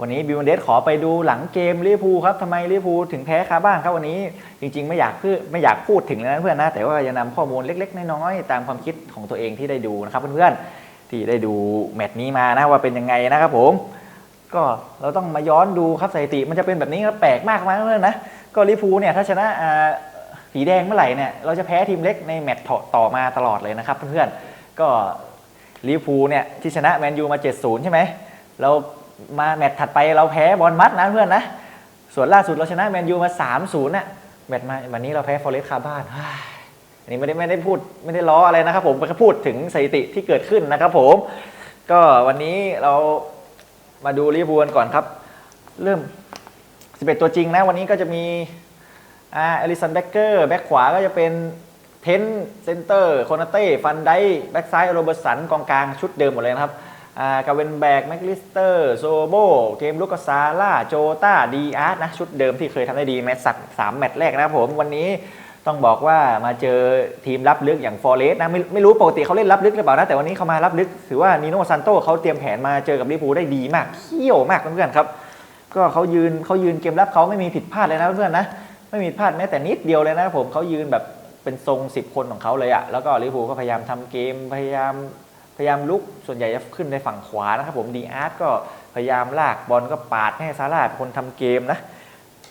วันนี้บิวเดสขอไปดูหลังเกมลิเวอร์พูลครับทำไมลิเวอร์พูลถึงแพ้คาบ้านครับวันนี้จริงๆ ไม่อยากพูดไม่อยากพูดถึงเลยนะเพื่อนนะแต่ว่าจะนำข้อมูลเล็ก ๆ น้อยๆตามความคิดของตัวเองที่ได้ดูนะครับเพื่อนๆที่ได้ดูแมตช์นี้มานะว่าเป็นยังไงนะครับผม ก็เราต้องมาย้อนดูครับสถิติมันจะเป็นแบบนี้ครับแปลกมากมากเลยนะก็ลิเวอร์พูลเนี่ยถ้าชนะสีแดงเมื่อไหร่เนี่ยเราจะแพ้ทีมเล็กในแมตช์ต่อมาตลอดเลยนะครับเพื่อนๆก็ลิเวอร์พูลเนี่ยที่ชนะแมนยูมา 7-0 ใช่ไหมเรา มาแมตช์ถัดไปเราแพ้บอลมัดนะเพื่อนนะ ส่วนล่าสุดเราชนะแมนยูมา 3-0น่ะแมตช์มาวันนี้เราแพ้ฟอเรสต์คาบ้านอันนี้ไม่ได้ไม่ได้พูดไม่ได้ล้ออะไรนะครับผมแค่พูดถึงสถิติที่เกิดขึ้นนะครับผม ก็วันนี้เรามาดูลิเวอร์พูลกันก่อนครับ เริ่ม 11 ตัวจริงนะ วันนี้ก็จะมีอ่าเอลิสันแบ็กเกอร์แบ็กขวาก็จะเป็นเทนเซนเตอร์โคนาเต้ฟันไดแบ็กซ้ายโรเบิร์ตสันกองกลางชุดเดิมหมดเลยนะครับ กาเวนแบกแม็กลิสเตอร์โซโบเกมลูกาซาล่าโจตาดีอาร์ตนะ ชุดเดิมที่เคยทำได้ดีแมตช์สักสามแมตช์แรกนะครับผม วันนี้ต้องบอกว่ามาเจอทีมรับลึกอย่างฟอร์เรสต์นะไม่ไม่รู้ปกติเขาเล่นรับลึกหรือเปล่านะ แต่วันนี้เขามารับลึก ถือว่านิโน่ซันโตเขาเตรียมแผนมาเจอกับลิเวอร์พูลได้ดีมากเขี้ยวมากเพื่อนๆครับ ก็เขายืนเขายืนเกมรับเขาไม่มีผิดพลาดเลยนะเพื่อนๆนะไม่มีผิดพลาดแม้แต่นิดเดียวเลยนะผมเขายืนแบบเป็นทรง 10 คนของเขาเลยอะแล้วก็ลิเวอร์พูลก็พยายามทำเกมพยายาม พยายามลุกส่วนใหญ่จะขึ้นในฝั่งขวานะครับผมดีอาร์ตก็พยายามลากบอลก็ปาดให้ซาร่าเป็นคนทำเกมนะ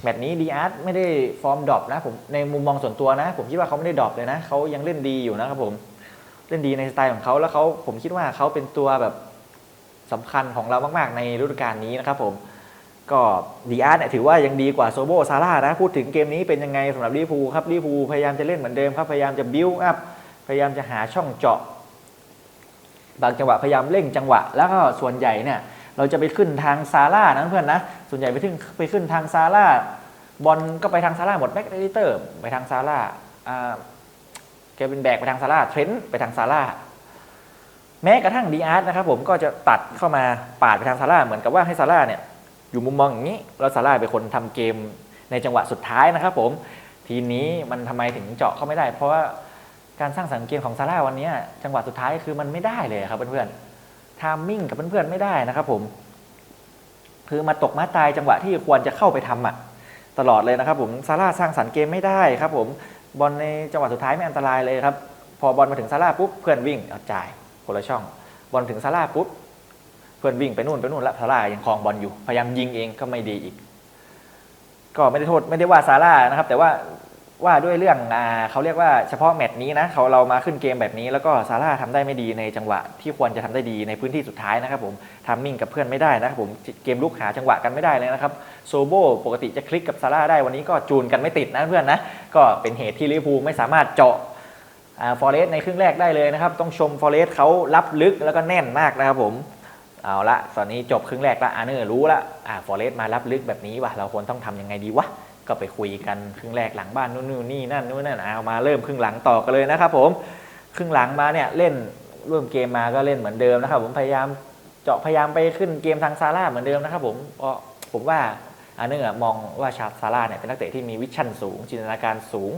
แมตช์นี้ดีอาร์ตไม่ได้ฟอร์มดรอปนะผมในมุมมองส่วนตัวนะ ผมคิดว่าเขาไม่ได้ดรอปเลยนะเขายังเล่นดีอยู่นะครับผมเล่นดีในสไตล์ของเขาแล้วเขาผมคิดว่าเขาเป็นตัวแบบสำคัญของเรามาก ๆ ในฤดูกาลนี้นะครับผมก็ดีอาร์ตเนี่ยถือว่ายังดีกว่าโซโบซาร่านะพูดถึงเกมนี้เป็นยังไงสำหรับลิเวอร์พูลครับลิเวอร์พูลพยายามจะเล่นเหมือนเดิมครับพยายามจะบิ้วอัพพยายามจะหาช่องเจาะ บางจังหวะพยายามเร่งจังหวะ แล้วก็ส่วนใหญ่เนี่ยเราจะไปขึ้นทางซาร่านะเพื่อนนะส่วนใหญ่ไปขึ้นไปขึ้นทางซาร่าบอลก็ไปทางซาร่าหมดแม็กเอลิเตอร์ ไปทางซาร่าอ่าเกวินแบกไปทางซาร่าเทรนต์ไปทางซาร่าแม้กระทั่งดีอาร์ตนะครับผมก็จะตัดเข้ามาปาดไปทางซาร่าเหมือนกับว่าให้ซาร่าเนี่ยอยู่มุมมองอย่างนี้แล้วซาร่าเป็นคนทำเกมในจังหวะสุดท้ายนะครับผมทีนี้มันทำไมถึงเจาะเข้าไม่ได้ เพราะว่า การสร้างสรรค์เกมของซาร่าวันนี้จังหวะสุดท้ายคือมันไม่ได้เลยครับเพื่อนๆทามมิ่งกับเพื่อนๆไม่ได้นะครับผมคือมาตกมาตายจังหวะที่ควรจะเข้าไปทำอะตลอดเลยนะครับผมซาร่าสร้างสรรค์เกมไม่ได้ครับผมบอลในจังหวะสุดท้ายไม่อันตรายเลยครับพอบอลมาถึงซาร่าปุ๊บเพื่อนวิ่งเอาจ่ายคนละช่อง บอลถึงซาร่าปุ๊บเพื่อนวิ่งไปนู่นไปนู่นแล้วซาร่ายังคลองบอลอยู่พยายามยิงเองก็ไม่ดีอีก ก็ไม่ได้โทษไม่ได้ว่าซาร่านะครับ แต่ว่า ว่าด้วยเรื่องอเขาเรียกว่าเฉพาะแมตช์นี้นะเขาเรามาขึ้นเกมแบบนี้แล้วก็ซาร่าทำได้ไม่ดีในจังหวะที่ควรจะทำได้ดีในพื้นที่สุดท้ายนะครับผมทามมิ่งกับเพื่อนไม่ได้นะครับผมเกมลุกหาจังหวะกันไม่ได้เลยนะครับโซโบปกติจะคลิกกับซาร่าได้วันนี้ก็จูนกันไม่ติดนะเพื่อนนะก็เป็นเหตุที่ลิเวอร์พูลไม่สามารถเจาะฟอเรสในครึ่งแรกได้เลยนะครับ ต้องชมฟอเรสเขารับลึกแล้วก็แน่นมากนะครับผมเอาละตอนนี้จบครึ่งแรกละอาเนอร์รู้ละอ่าฟอเรสมารับลึกแบบนี้วะเราควรต้องทำยังไงดีวะ ก็ไปคุยกันครึ่งแรกหลังบ้านนู่นนี่นั่นนู่นนั่นเอามาเริ่มครึ่งหลังต่อกันเลยนะครับผมครึ่งหลังมาเนี่ยเล่นร่วมเกมมาก็เล่นเหมือนเดิมนะครับ ผมพยายามเจาะพยายามไปขึ้นเกมทางซาร่าเหมือนเดิมนะครับ ผมเพราะผมว่าอาร์เนอร์มองว่าชาซาร่าเนี่ยเป็นนักเตะที่มีวิชั่นสูง จินตนาการสูง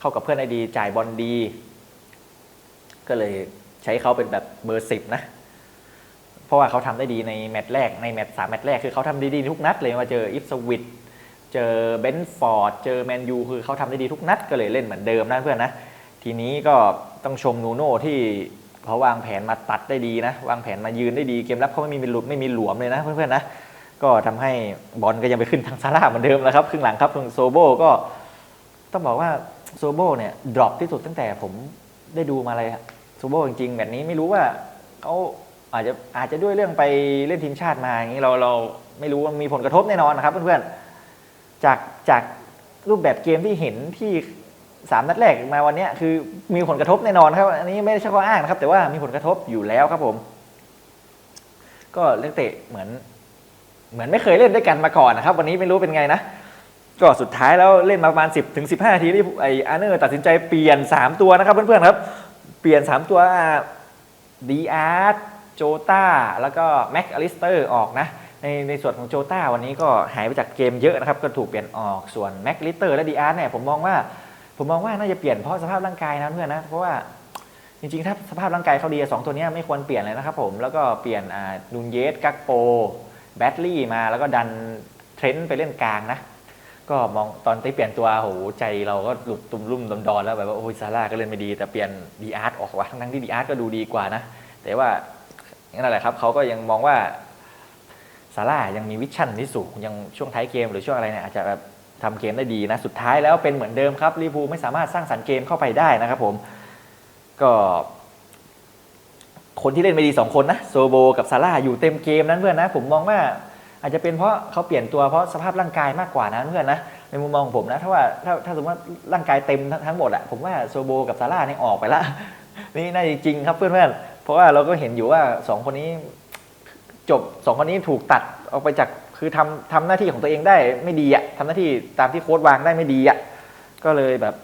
เข้ากับเพื่อนได้ดี จ่ายบอลดี ก็เลยใช้เขาเป็นแบบเบอร์สิบนะ เพราะว่าเขาทำได้ดีในแมตช์แรกในแมตช์สามแมตช์แรกคือเขาทำได้ดีทุกนัดเลยมาเจออิฟสวิต เจอเบนฟอร์ดเจอแมนยูคือเขาทำได้ดีทุกนัดก็เลยเล่นเหมือนเดิมนะเพื่อนนะ ทีนี้ก็ต้องชมนูโน่ที่เขาวางแผนมาตัดได้ดีนะ วางแผนมายืนได้ดีเกมรับเขาไม่มีหลุดไม่มีหลวมเลยนะเพื่อนๆนะก็ทำให้บอลก็ยังไปขึ้นทางซาร่าเหมือนเดิมแล้วครับครึ่งหลังครับทางโซโบก็ต้องบอกว่าโซโบเนี่ยดรอปที่สุดตั้งแต่ผมได้ดูมาเลยโซโบจริงๆ แบบนี้ไม่รู้ว่าเขาอาจจะอาจจะด้วยเรื่องไปเล่นทีมชาติมาอย่างนี้เราเราไม่รู้ว่ามีผลกระทบแน่นอนนะครับเพื่อนๆ จากจากรูปแบบเกมที่เห็นที่สามนัดแรกมาวันนี้คือมีผลกระทบแน่นอนครับ อันนี้ไม่ใช่ข้ออ้างนะครับ แต่ว่ามีผลกระทบอยู่แล้วครับผม ก็เล่นเตะเหมือน เหมือนไม่เคยเล่นด้วยกันมาก่อนนะครับ วันนี้ไม่รู้เป็นไงนะก็สุดท้ายแล้วเล่นมาประมาณ 10ถึง15 นาทีที่ไออาร์เนอร์ตัดสินใจเปลี่ยน 3 ตัวนะครับเพื่อนๆครับ เปลี่ยน 3 ตัวดีอาร์โจตาแล้วก็แม็กอลิสเตอร์ออกนะ ในในส่วนของโจตาวันนี้ก็หายไปจากเกมเยอะนะครับ ก็ถูกเปลี่ยนออกส่วนแม็กลิเตอร์และดีอาร์เนี่ยผมมองว่าผมมองว่าน่าจะเปลี่ยนเพราะสภาพร่างกายนะเพื่อนนะเพราะว่าจริงๆ ถ้าสภาพร่างกายเขาดีสองตัวนี้ไม่ควรเปลี่ยนเลยนะครับผมแล้วก็เปลี่ยนนูนเยสกักโปแบตลี่มาแล้วก็ดันเทรนต์ไปเล่นกลางนะ ก็มองตอนที่เปลี่ยนตัวโหใจเราก็หลุดตุ่มรุ่มดอนดอนแล้วแบบว่าโอ้ยซาร่าก็เล่นไม่ดี แต่เปลี่ยนดีอาร์ตออกว่ะทั้งที่ดีอาร์ตก็ดูดีกว่านะ แต่ว่านั่นแหละครับเขาก็ยังมองว่า ซาร่ายังมีวิชั่นที่สูงยังช่วงท้ายเกมหรือช่วงอะไรเนี่ยอาจจะแบบทำเกมได้ดีนะ สุดท้ายแล้วเป็นเหมือนเดิมครับลิพูไม่สามารถสร้างสรรค์เกมเข้าไปได้นะครับผมก็ คนที่เล่นไม่ดีสองคนนะโซโบกับซาร่าอยู่เต็มเกมนั้นเพื่อนนะ ผมมองว่าอาจจะเป็นเพราะเขาเปลี่ยนตัวเพราะสภาพร่างกายมากกว่านะเพื่อนนะในมุมมองของผมนะถ้าว่าถ้าถ้าสมมติว่าร่างกายเต็มทั้งหมดอะผมว่าโซโบกับซาร่าเนี่ยออกไปละนี่น่าจะจริงครับเพื่อนๆเพราะว่าเราก็เห็นอยู่ว่าสองคนนี้ จบสองคนนี้ถูกตัดออกไปจากคือทำทำหน้าที่ของตัวเองได้ไม่ดีอะทำหน้าที่ตามที่โค้ดวางได้ไม่ดีอะก็เลยแบบ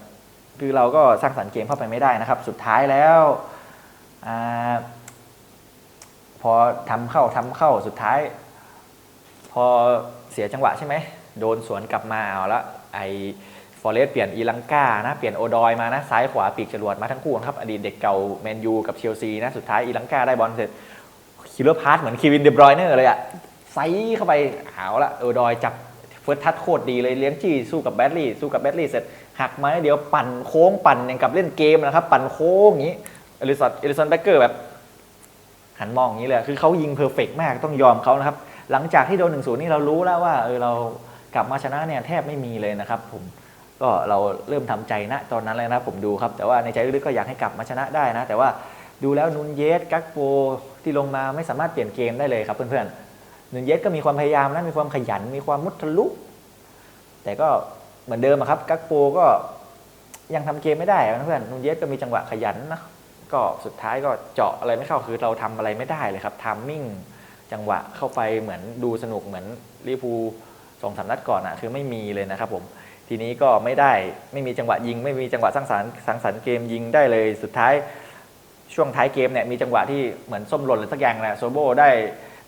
คือเราก็สร้างสรรค์เกมเข้าไปไม่ได้นะครับ สุดท้ายแล้วอพอทำเข้าทำเข้าสุดท้าย พอเสียจังหวะใช่ไหมโดนสวนกลับมาเอาละไอฟอเรสเปลี่ยนอีลังกานะเปลี่ยนโอดอยมานะซ้ายขวาปีกจรวดมาทั้งคู่ครับอดีตเด็กเก่าแมนยูกับเชลซีนะสุดท้ายอีลังกาได้บอลเสร็จ คิลเลอร์พาร์เหมือนคีวินเดบรอยเนอร์เลยอะไซส์เข้าไปเอาละโออดอยจับเฟิร์สทัชโคตรดีเลยเลี้ยงจี้สู้กับแบดลี่สู้กับแบดลี่เสร็จหักมาเดี๋ยวปั่นโค้งปั่นอย่างกับเล่นเกมนะครับ ปั่นโค้งอย่างนี้เอลิสันเอลิสันแบ็กเกอร์แบบหันมองอย่างนี้เลยคือเขายิงเพอร์เฟกมากต้องยอมเขานะครับ หลังจากที่โดนหนึ่งศูนย์นี่เรารู้แล้วว่าเออเรากลับมาชนะเนี่ยแทบไม่มีเลยนะครับผมก็เราเริ่มทำใจนะตอนนั้นเลยนะผมดูครับ แต่ว่าในใจลึกๆก็อยากให้กลับมาชนะได้นะ แต่ว่า ดูแล้วนุนเยสกักโปที่ลงมาไม่สามารถเปลี่ยนเกมได้เลยครับเพื่อนๆนุนเยสก็มีความพยายามนะมีความขยันมีความมุทะลุแต่ก็เหมือนเดิมครับกักโปก็ยังทำเกมไม่ได้อะเพื่อนนุนเยสก็มีจังหวะขยันนะก็สุดท้ายก็เจาะอะไรไม่เข้าคือเราทำอะไรไม่ได้เลยครับทามมิ่งจังหวะเข้าไปเหมือนดูสนุกเหมือนลิเวอร์พูสองสามนัดก่อนอะคือไม่มีเลยนะครับผมทีนี้ก็ไม่ได้ไม่มีจังหวะยิง ไม่มีจังหวะสร้างสรรค์สร้างสรรค์เกมยิงได้เลยสุดท้าย ช่วงท้ายเกมเนี่ยมีจังหวะที่เหมือนส้มหล่นหรือสักอย่างแหละโซโบได้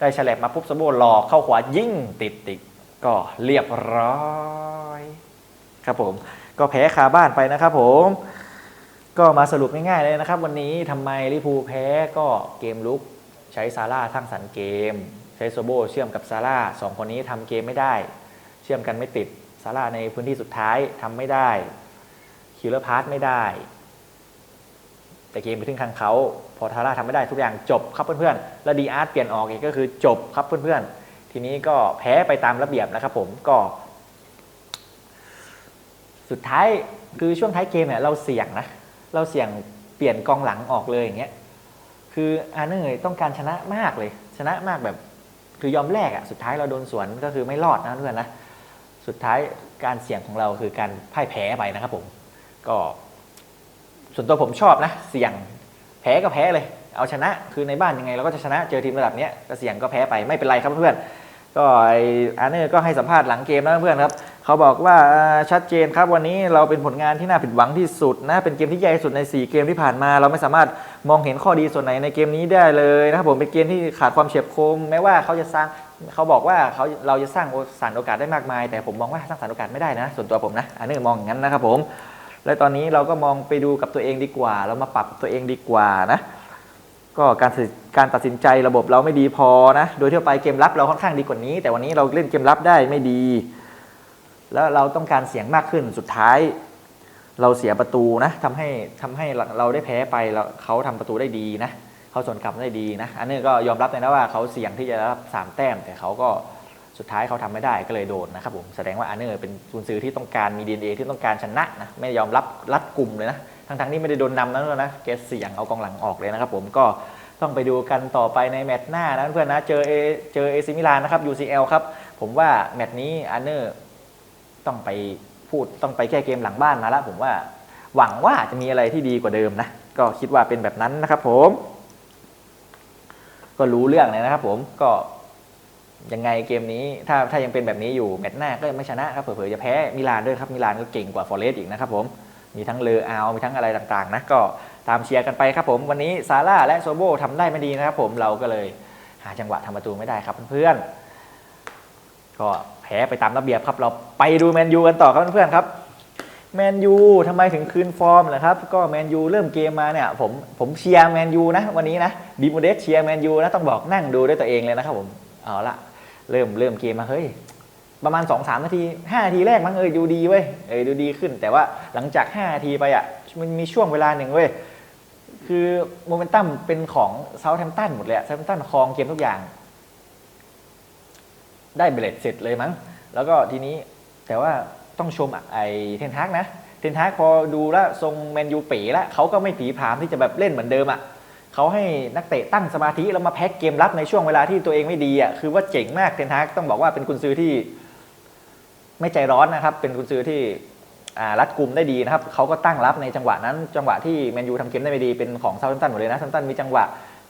ได้ฉลับมาปุ๊บโซโบหลอกเข้าขวายิ่งติดติดก็เรียบร้อยครับผม ก็แพ้คาบ้านไปนะครับผมก็มาสรุปง่ายๆเลยนะครับ วันนี้ทำไมลิพูแพ้ก็เกมลุกใช้ซาร่าสร้างสรรค์เกม ใช้โซโบเชื่อมกับซาร่าสองคนนี้ทำเกมไม่ได้ เชื่อมกันไม่ติดซาร่าในพื้นที่สุดท้ายทำไม่ได้คิลเลอร์พาร์ไม่ได้ แต่เกมไปถึงทางเขาพอทาร่าทำไม่ได้ทุกอย่างจบครับเพื่อนๆแล้วดีอาร์ตเปลี่ยนออกอีกก็คือจบครับเพื่อนๆ ทีนี้ก็แพ้ไปตามระเบียบนะครับผมก็ สุดท้ายคือช่วงท้ายเกมเนี่ยเราเสี่ยงนะ เราเสี่ยงเปลี่ยนกองหลังออกเลยอย่างเงี้ยคืออาร์เนอร์ต้องการชนะมากเลย ชนะมากแบบ คือยอมแลกอะสุดท้ายเราโดนสวนก็คือไม่รอดนะเพื่อนนะสุดท้ายการเสี่ยงของเราคือการพ่ายแพ้ไปนะครับผมก็ ส่วนตัวผมชอบนะ เสี่ยงแพ้ก็แพ้เลย เอาชนะ คือในบ้านยังไงเราก็จะชนะเจอทีมระดับเนี้ยก็เสี่ยงก็แพ้ไปไม่เป็นไรครับเพื่อนก็ไออาร์เนอร์ก็ให้สัมภาษณ์หลังเกมนะเพื่อนครับเขาบอกว่าชัดเจนครับวันนี้เราเป็นผลงานที่น่าผิดหวังที่สุดนะเป็นเกมที่ใหญ่สุดใน 4 เกมที่ผ่านมา เราไม่สามารถมองเห็นข้อดีส่วนไหนในเกมนี้ได้เลยนะครับผมเป็นเกมที่ขาดความเฉียบคมแม้ว่าเขาจะสร้างเขาบอกว่าเขาเราจะสร้างโอสารโอกาสได้มากมาย แต่ผมมองว่าสร้างสารโอกาสไม่ได้นะ ส่วนตัวผมนะอันนี้มองอย่างนั้นนะครับผม และตอนนี้เราก็มองไปดูกับตัวเองดีกว่า เรามาปรับตัวเองดีกว่านะ ก็การการตัดสินใจระบบเราไม่ดีพอนะ โดยทั่วไปเกมรับเราค่อนข้างดีกว่านี้ แต่วันนี้เราเล่นเกมรับได้ไม่ดี แล้วเราต้องการเสียงมากขึ้นสุดท้าย เราเสียประตูนะทำให้ทำให้เราได้แพ้ไปแล้วเขาทำประตูได้ดีนะเขาสวนกลับได้ดีนะ อันนี้ก็ยอมรับเลยนะว่าเขาเสี่ยงที่จะรับสามแต้มแต่เขาก็ สุดท้ายเขาทำไม่ได้ก็เลยโดนนะครับผมแสดงว่าอันนี้เป็นกุนซือที่ต้องการมี DNA ที่ต้องการชนะนะไม่ยอมรับรัดกลุ่มเลยนะทั้งๆที่ไม่ได้โดนนำนั้นแล้วนะแกเสี่ยงเอากองหลังออกเลยนะครับผมก็ต้องไปดูกันต่อไปในแมตช์หน้านะเพื่อนนะเจอเอเจอเอซิมิลานนะครับ UCL ครับผมว่าแมตช์นี้อันเนอร์ต้องไปพูดต้องไปแก้เกมหลังบ้านมาแล้วผมว่าหวังว่าจะมีอะไรที่ดีกว่าเดิมนะก็คิดว่าเป็นแบบนั้นนะครับผม ก็รู้เรื่องเลยนะครับผมก็ ยังไงเกมนี้ถ้าถ้ายังเป็นแบบนี้อยู่แมตช์หน้าก็ยังไม่ชนะครับเผื่อๆจะแพ้มิลานด้วยครับมิลานก็เก่งกว่าฟอเรสต์อีกนะครับผมมีทั้งเลออามีทั้งอะไรต่างๆนะก็ตามเชียร์กันไปครับผมวันนี้ซาร่าและโซโบทำได้ไม่ดีนะครับผมเราก็เลยหาจังหวะทำประตูไม่ได้ครับเพื่อนๆก็แพ้ไปตามระเบียบครับเราไปดูแมนยูกันต่อครับเพื่อนๆครับแมนยูทำไมถึงคืนฟอร์มเหรอครับ ก็แมนยูเริ่มเกมมาเนี่ยผมผมเชียร์แมนยูนะวันนี้นะดีโมเดสเชียร์แมนยูนะต้องบอกนั่งดูด้วยตัวเองเลยนะครับผมเอาละ เริ่มเริ่มเกมมาเฮ้ยประมาณ2อสามนาที5นาทีแรกมั้งเออดูดีเว้ยเออดูดีขึ้น แต่ว่าหลังจาก5นาทีไปอะมันมีช่วงเวลาหนึ่งเว้ยคือโมเมนตัมเป็นของเซาท์แฮมป์ตันหมดเลยเซาท์แฮมป์ตันครองเกมทุกอย่าง ได้เบรดเสร็จเลยมั้ง แล้วก็ทีนี้แต่ว่าต้องชมอะไอเทนทักนะ เทนทักพอดูแล้วทรงแมนยูเป๋แล้วเขาก็ไม่ผีผามที่จะแบบเล่นเหมือนเดิมอะ เขาให้นักเตะตั้งสมาธิแล้วมาแพ็กเกมรับในช่วงเวลาที่ตัวเองไม่ดีอะคือว่าเจ๋งมากเทนทักต้องบอกว่าเป็นกุนซือที่ ไม่ใจร้อนนะครับ เป็นกุนซือที่รัดกุมได้ดีนะครับเขาก็ตั้งรับในจังหวะนั้น จังหวะที่แมนยูทำเกมได้ไม่ดีเป็นของเซาท์แฮมป์ตันหมดเลยนะซาท์แฮมป์ตันมีจังหวะ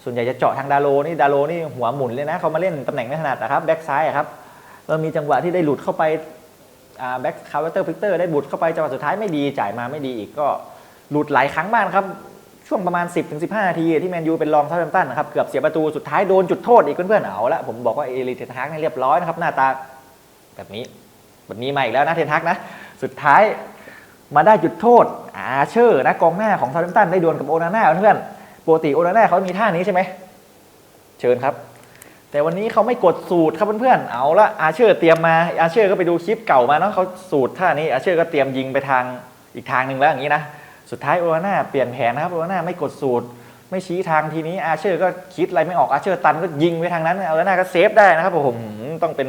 ส่วนใหญ่จะเจาะทางดาโลนี่ดาโลนี่หัวหมุนเลยนะเขามาเล่นตำแหน่งไม่ถนัดนะครับแบ็กซ้ายครับเรามีจังหวะที่ได้หลุดเข้าไปแบ็กคาร์เตอร์พิกเตอร์ได้บุดเข้าไปจังหวะสุดท้ายไม่ดีจ่ายมาไม่ดีอีกก็หลุดหลายครั้งมากครับ ช่วงประมาณ 10-15นาทีที่แมนยูเป็นรองเซาท์แฮมป์ตันนะครับเกือบเสียประตูสุดท้ายโดนจุดโทษอีกเพื่อนๆเอาละผมบอกว่าเอลิเทนฮากนี่เรียบร้อยนะครับหน้าตาแบบนี้แบบนี้มาอีกแล้วนะเทนทักนะสุดท้ายมาได้จุดโทษอาเชอร์นะกองหน้าของซาร์เทมตันได้ดวลกับโอนาน่าเพื่อนปกติโอนาน่าเขามีท่านี้ใช่ไหมเชิญครับแต่วันนี้เขาไม่กดสูตรครับเพื่อนๆ เอาละอาเชอร์เตรียมมาอาเชอร์ก็ไปดูคลิปเก่ามาเนาะเขาสูตรท่านี้อาเชอร์ก็เตรียมยิงไปทางอีกทางหนึ่งแล้วอย่างนี้นะ สุดท้ายโอนาน่าเปลี่ยนแผนนะครับโอนาน่าไม่กดสูตร ไม่ชี้ทางทีนี้อาเชอร์ก็คิดอะไรไม่ออกอาเชอร์ตันก็ยิงไปทางนั้นโอนาน่าก็เซฟได้นะครับผมต้องเป็น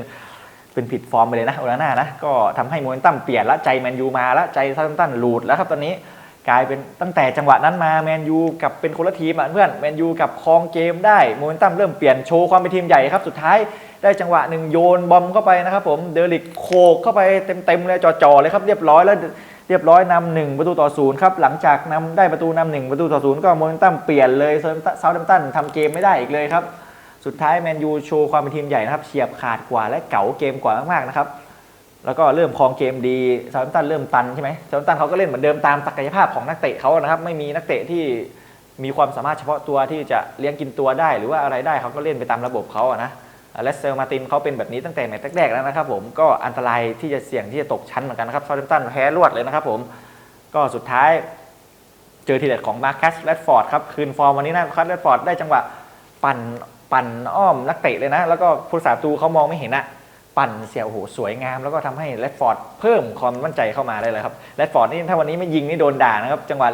เป็นผิดฟอร์มไปเลยนะโอนาน่านะก็ทำให้โมเมนตัมเปลี่ยนละใจแมนยูมาละใจซาร์ตันหลุดแล้วครับตอนนี้กลายเป็นตั้งแต่จังหวะนั้นมาแมนยูกับเป็นคนละทีมเพื่อนแมนยูกับครองเกมได้โมเมนตัมเริ่มเปลี่ยนโชว์ความเป็นทีมใหญ่ครับ สุดท้ายได้จังหวะหนึ่งโยนบอมเข้าไปนะครับผมเดลิกโคกเข้าไปเต็มๆเลยจ่อๆเลยครับเรียบร้อยแล้ว เรียบร้อยนำหนึ่งประตูต่อศูนย์ครับหลังจากนำได้ประตูนำหนึ่งประตูต่อศูนย์ก็โมเมนตัมเปลี่ยนเลยเซาท์แฮมป์ตันทำเกมไม่ได้อีกเลยครับสุดท้ายแมนยูโชว์ความเป็นทีมใหญ่นะครับเฉียบขาดกว่าและเก๋าเกมกว่ามากๆนะครับแล้วก็เริ่มครองเกมดีเซาร์ตันเริ่มตันใช่ไหมเซาร์ตันเขาก็เล่นเหมือนเดิมตามศักยภาพของนักเตะเขานะครับไม่มีนักเตะที่มีความสามารถเฉพาะตัวที่จะเลี้ยงกินตัวได้ หรือว่าอะไรได้เขาก็เล่นไปตามระบบเขาอะนะ เลสเซอร์มาตินเขาเป็นแบบนี้ตั้งแต่แมตช์แรกแล้วนะครับผมก็อันตรายที่จะเสี่ยงที่จะตกชั้นเหมือนกันนะครับซาร์ตันแพ้รวดเลยนะครับผมก็สุดท้ายเจอทีเด็ดของมาร์คัสแรดฟอร์ดครับคืนฟอร์มวันนี้นะมาร์คัสแรดฟอร์ดได้จังหวะปั่นปั่นอ้อมนักเตะเลยนะ แล้วก็ผู้สาตูเขามองไม่เห็นอะปั่นเสียโอ้โหสวยงาม แล้วก็ทำให้แรดฟอร์ดเพิ่มความมั่นใจเข้ามาได้เลยครับแรดฟอร์ดนี่ถ้าวันนี้ไม่ยิงนี่โดนด่านะครับจังหวะ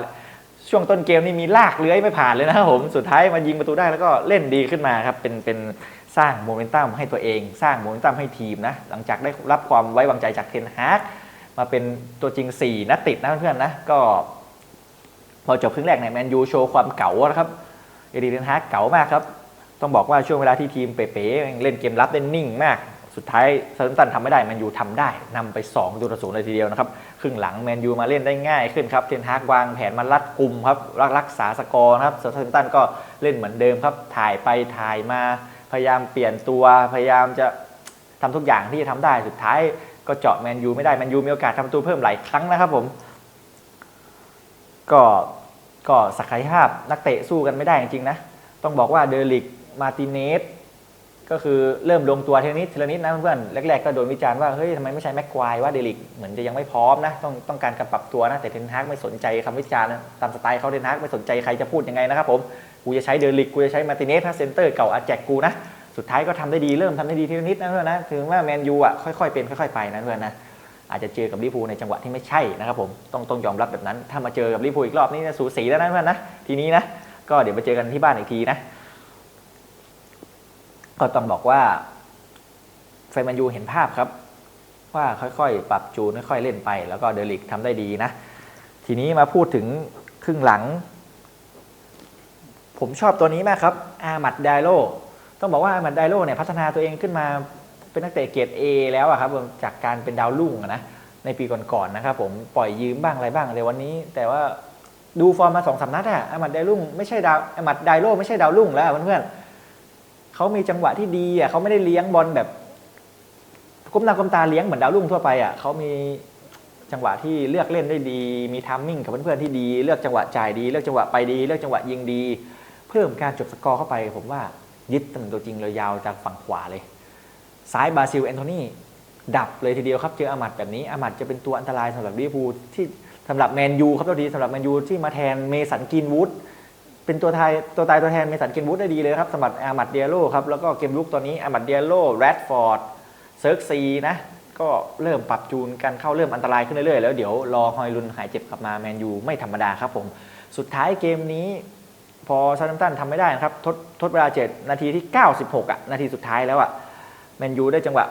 ช่วงต้นเกมนี่มีลากเลื้อยไม่ผ่านเลยนะครับผมสุดท้ายมายิงประตูได้แล้วก็เล่นดีขึ้นมาครับเป็นเป็นสร้างโมเมนตัมให้ตัวเอง สร้างโมเมนตัมให้ทีมนะหลังจากได้รับความไว้วางใจจากเทนฮากมาเป็นตัวจริง 4 นัดติดนะเพื่อนๆนะก็พอจบครึ่งแรกเนี่ยแมนยูโชว์ความเก๋านะครับเอริเดนฮากเก๋ามากครับต้องบอกว่าช่วงเวลาที่ทีมเป๋ๆเล่นเกมรับได้นิ่งมาก สุดท้ายเซาร์ตันทำไม่ได้แมนยูทำได้นำไป2ประตูนศูนย์เลยทีเดียวนะครับครึ่งหลังแมนยูมาเล่นได้ง่ายขึ้นครับเทนฮากวางแผนมารัดกลุ่มครับรักรักษาสกอร์นะครับเซาร์ตันก็เล่นเหมือนเดิมครับ ถ่ายไปถ่ายมาพยายามเปลี่ยนตัวพยายามจะทำทุกอย่างที่จะทำได้สุดท้ายก็เจาะแมนยูไม่ได้แมนยูมีโอกาสทำประตูเพิ่มหลายครั้งนะครับผมก็ก็ศักยภาพนักเตะสู้กันไม่ได้จริงๆนะ ต้องบอกว่าเดลิก มาติเนส ก็คือเริ่มลงตัวเทละนิดเทละนิดนะเพื่อนๆแรกๆก็โดนวิจารณ์ว่าเฮ้ยทำไมไม่ใช้แม็กควายว่าเดลิกเหมือนจะยังไม่พร้อมนะต้องต้องการการปรับตัวนะแต่เทนฮากไม่สนใจคำวิจารณ์นะตามสไตล์เขาเทนฮากไม่สนใจใครจะพูดยังไงนะครับผมกูจะใช้เดลิกกูจะใช้มาติเนสถ้าเซนเตอร์เก่าอาแจกกูนะสุดท้ายก็ทำได้ดีเริ่มทำได้ดีทีละนิดนะเพื่อนนะถึงว่าแมนยูอะค่อยๆเป็นค่อยๆไปนะเพื่อนนะอาจจะเจอกับลิพูในจังหวะที่ไม่ใช่นะครับผมต้องต้องยอมรับแบบนั้น ถ้ามาเจอกับลิพูอีกรอบนี้นะสูสีแล้วนะเพื่อนนะทีนี้นะก็เดี๋ยวมาเจอกันที่บ้านอีกทีนะ ก็ต้องบอกว่าแฟนแมนยูเห็นภาพครับ ว่าค่อยๆ ปรับจูนค่อยๆเล่นไป แล้วก็เดลิกทำได้ดีนะ ทีนี้มาพูดถึงครึ่งหลัง ผมชอบตัวนี้มากครับ อามัดไดโลต้องบอกว่าอามัดไดโลเนี่ยพัฒนาตัวเองขึ้นมาเป็นนักเตะเกรด A แล้วอะครับผมจากการเป็นดาวรุ่งอะนะในปีก่อนๆนะครับผมปล่อยยืมบ้างอะไรบ้างในวันนี้ แต่ว่าดูฟอร์มมาสองสามนัดอะอามัดไดรุ่งไม่ใช่ดาวอามัดไดโลไม่ใช่ดาวรุ่งแล้วเพื่อนๆ เขามีจังหวะที่ดีอะเขาไม่ได้เลี้ยงบอลแบบก้มหน้าก้มตาเลี้ยงเหมือนดาวรุ่งทั่วไปอะเขามีจังหวะที่เลือกเล่นได้ดี มีทัมมิ่งกับเพื่อนๆที่ดี เลือกจังหวะจ่ายดี เลือกจังหวะไปดี เลือกจังหวะยิงดี เพิ่มการจบสกอร์เข้าไป ผมว่ายึดตำแหน่งตัวจริงเลยยาวจากฝั่งขวาเลย ซ้ายบราซิลแอนโทนีดับเลยทีเดียวครับ เจออามัดแบบนี้อามัดจะเป็นตัวอันตรายสำหรับลิเวอร์พูลที่สำหรับแมนยูครับตัวทีสำหรับแมนยูที่มาแทนเมสันกินวูด เป็นตัวไทยตัวตายตัวแทนเมสันเกนวูดได้ดีเลยครับสำหรับอามัดเดียโลครับแล้วก็เกมลุกตอนนี้อามัดเดียโลแรดฟอร์ดเซิร์กซีนะก็เริ่มปรับจูนกันเข้าเริ่มอันตรายขึ้นเรื่อยๆแล้วเดี๋ยวรอฮอยลุนหายเจ็บกลับมาแมนยูไม่ธรรมดาครับผม สุดท้ายเกมนี้ พอซาดัมตันทำไม่ได้นะครับทดทดเวลา 7 นาทีที่ 96อะนาทีสุดท้ายแล้วอะแมนยูได้จังหวะ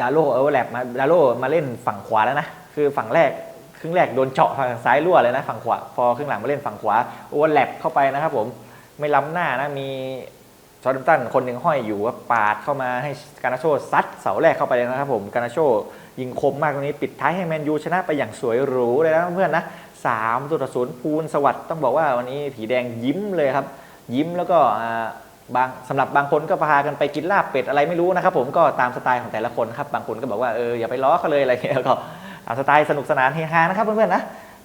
ดาโลเอเวอร์แลปมาดาโลมาเล่นฝั่งขวาแล้วนะคือฝั่งแรก รึ่งแรกโดนเจาะฝั่งซ้ายรั่วเลยนะฝั่งขวาพอครึ่งหลังมาเล่นฝั่งขวาโอเวอร์แลปเข้าไปนะครับผมไม่ล้ำหน้านะมีซาดัมตันคนหนึ่งห้อยอยู่ว่าปาดเข้ามาให้การนาโชซัดเสาแรกเข้าไปเลยนะครับผมการนาโชยิงคมมากตรงนี้ปิดท้ายให้แมนยูชนะไปอย่างสวยหรูเลยนะเพื่อนนะสามตัวต่อศูนย์ภูลสวัสด์ต้องบอกว่าวันนี้ผีแดงยิ้มเลยครับ ยิ้มแล้วก็บางสำหรับบางคนก็พากันไปกินลาบเป็ดอะไรไม่รู้นะครับผมก็ตามสไตล์ของแต่ละคนครับบางคนก็บอกว่าเอออย่าไปล้อเขาเลยอะไรเงี้ยก็ ตาสไตล์สนุกสนานเฮฮานะครับเพื่อนๆนะ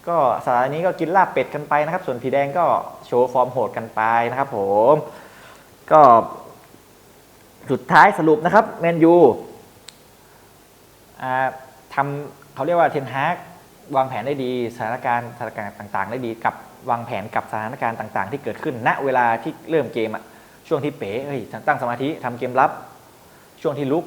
ก็สัปดาห์นี้ก็กินลาบเป็ดกันไปนะครับ ส่วนผีแดงก็โชว์ฟอร์มโหดกันไปนะครับ ผม ก็สุดท้ายสรุปนะครับแมนยูทำเขาเรียกว่าเทนฮากวางแผนได้ดีสถานการณ์สถานการณ์ต่าง ๆ ได้ดีกับวางแผนกับสถานการณ์ต่าง ๆ ที่เกิดขึ้น ณเวลาที่เริ่มเกมอะช่วงที่เป๋เฮ้ยตั้งสมาธิทำเกมรับ ช่วงที่ลุก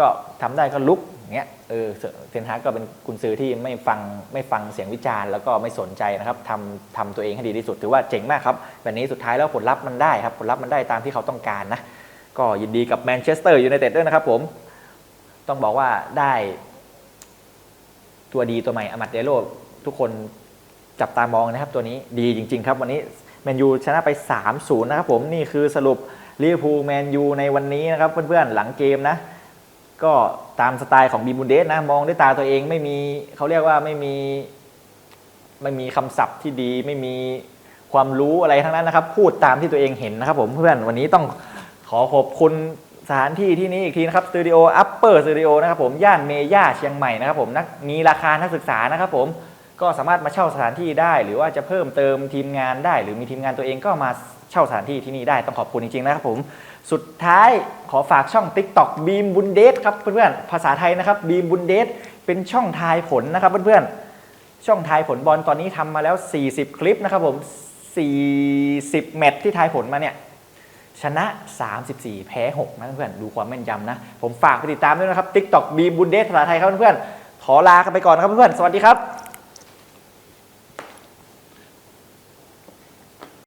ก็ทำได้ก็ลุกเงี้ยเออเทนฮากก็เป็นกุนซือที่ไม่ฟังไม่ฟังเสียงวิจารณ์แล้วก็ไม่สนใจนะครับทำทำตัวเองให้ดีที่สุดถือว่าเจ๋งมากครับแบบนี้สุดท้ายแล้วผลลัพธ์มันได้ครับผลลัพธ์มันได้ตามที่เขาต้องการนะก็ยินดีกับแมนเชสเตอร์ยูไนเต็ดด้วยนะครับผมต้องบอกว่าได้ตัวดีตัวใหม่อามัดเดโลทุกคนจับตามองนะครับ ตัวนี้ดีจริง ๆ ครับวันนี้แมนยูชนะไป 3-0 นะครับผมนี่คือสรุปลิเวอร์พูลแมนยูในวันนี้นะครับเพื่อนๆหลังเกมนะ ก็ตามสไตล์ของบีบุนเดสนะมองด้วยตาตัวเองไม่มีเขาเรียกว่าไม่มีไม่มีคำศัพท์ที่ดีไม่มีความรู้อะไรทั้งนั้นนะครับ พูดตามที่ตัวเองเห็นนะครับผมเพื่อนวันนี้ต้องขอขอบคุณสถานที่ที่นี้อีกทีนะครับสตูดิโออัปเปอร์สตูดิโอนะครับผมย่านเมย่าเชียงใหม่นะครับผมนักมีราคานักศึกษานะครับผมก็สามารถมาเช่าสถานที่ได้ หรือว่าจะเพิ่มเติมทีมงานได้ หรือมีทีมงานตัวเองก็มา เช่าสถานที่ที่นี่ได้ต้องขอบคุณจริงๆนะครับผมสุดท้ายขอฝากช่อง TikTok บีมบุนเดสครับเพื่อนๆภาษาไทยนะครับบีมบุนเดสเป็นช่องทายผลนะครับเพื่อนๆช่องทายผลบอลตอนนี้ทำมาแล้ว 40 คลิปนะครับผม 40 แมตช์ที่ทายผลมาเนี่ยชนะ 34 แพ้ 6 นะเพื่อนๆดูความแม่นยำนะ ผมฝากไปติดตามด้วยนะครับ TikTok บีมบุนเดสภาษาไทยครับเพื่อนๆขอลากันไปก่อนนะครับเพื่อนๆสวัสดีครับ